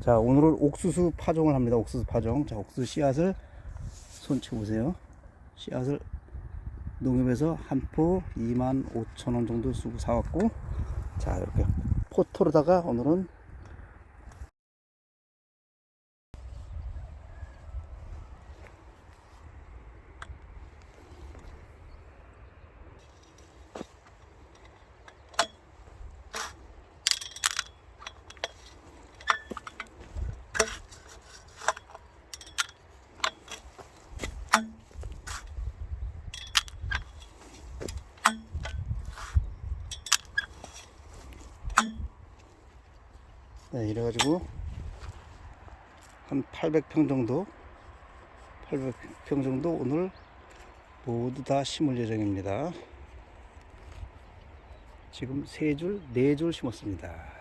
자, 오늘은 옥수수 파종을 합니다. 옥수수 파종. 자, 옥수수 씨앗을 손치 보세요. 씨앗을 농협에서 한 포 2만 5천 원 정도 쓰고 사왔고, 자, 이렇게 포토로다가 오늘은 네, 이래가지고 한 800평 정도 800평 정도 오늘 모두 다 심을 예정입니다. 지금 세 줄, 네줄 심었습니다.